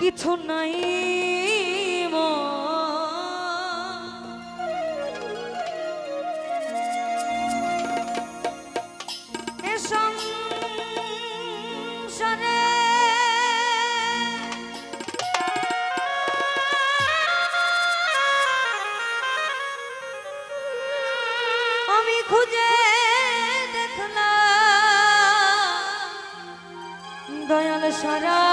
কিছু নাই আমি খুঁজে দয়াল সারা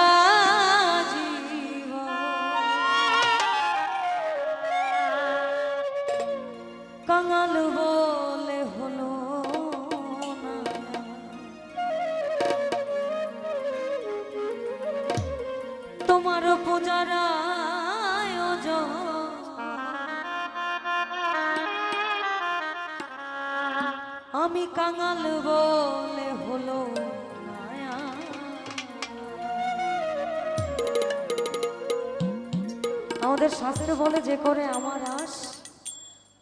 আমি কাঙাল বলে হলো। আমাদের শাস্ত্রে বলে, যে করে আমার আশ,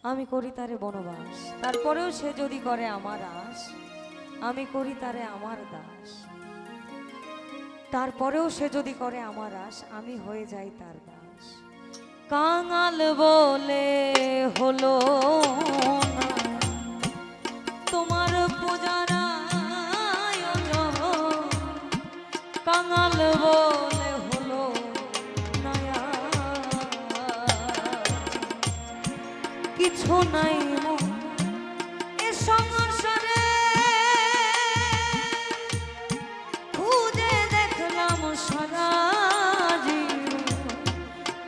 আমি করি তারে বনবাস। তারপরেও সে যদি করে আমার আশ, আমি করি তারে আমার দাস। তারপরেও সে যদি করে আমার আশ, আমি হয়ে যাই তার দাস। কাঙাল বলে হলো কাঙাল বলে হলো নয়া। কিছু নাই এ সংসারে। খুঁজে দেখলাম সারা জীবন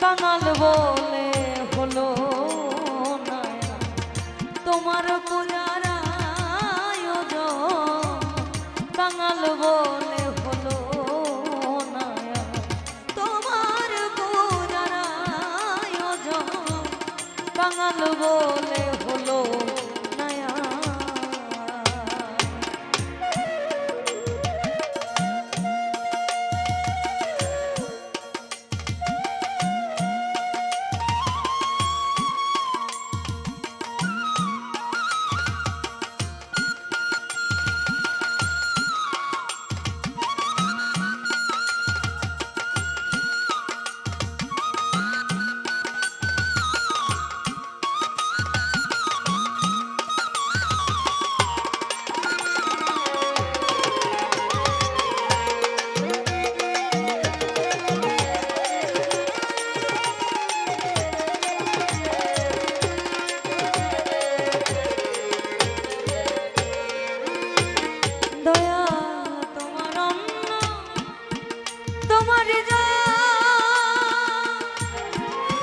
কাঙাল বলে বলে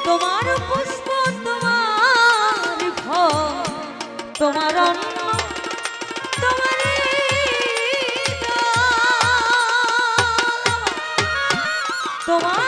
তোমার পুষ্প তোমার তোমার তোমার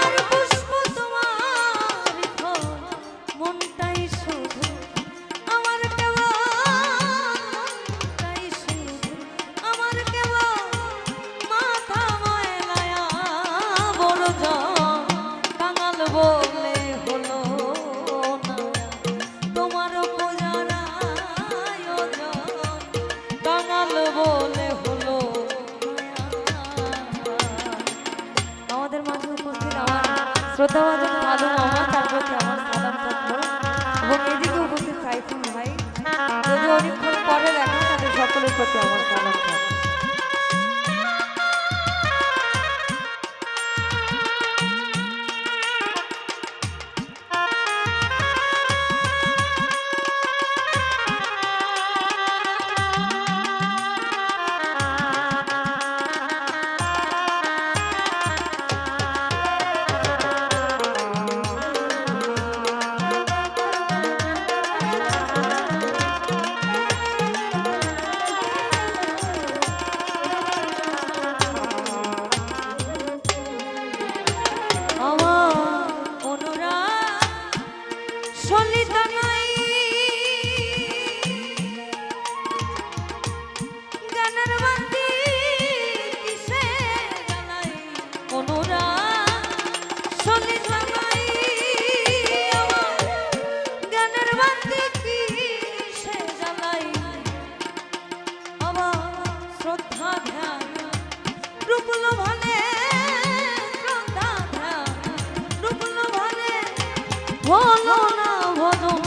হলো না ভজন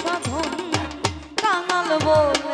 সাধন কাঙাল বলে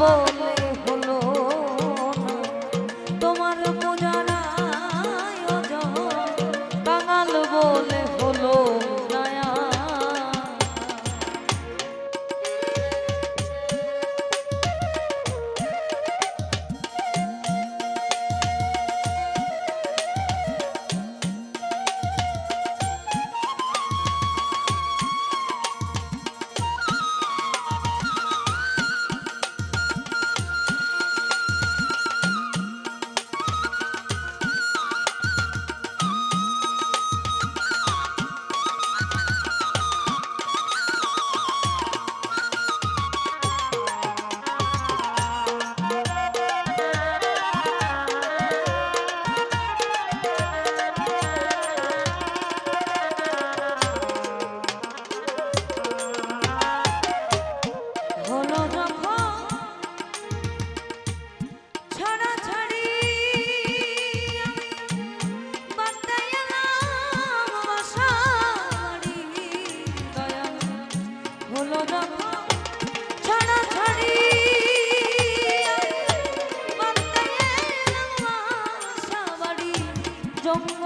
বলে। don't know.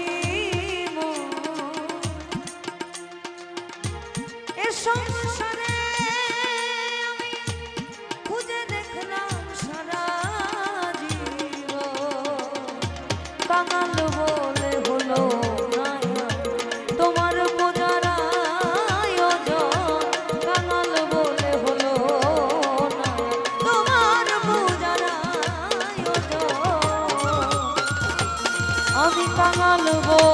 了我。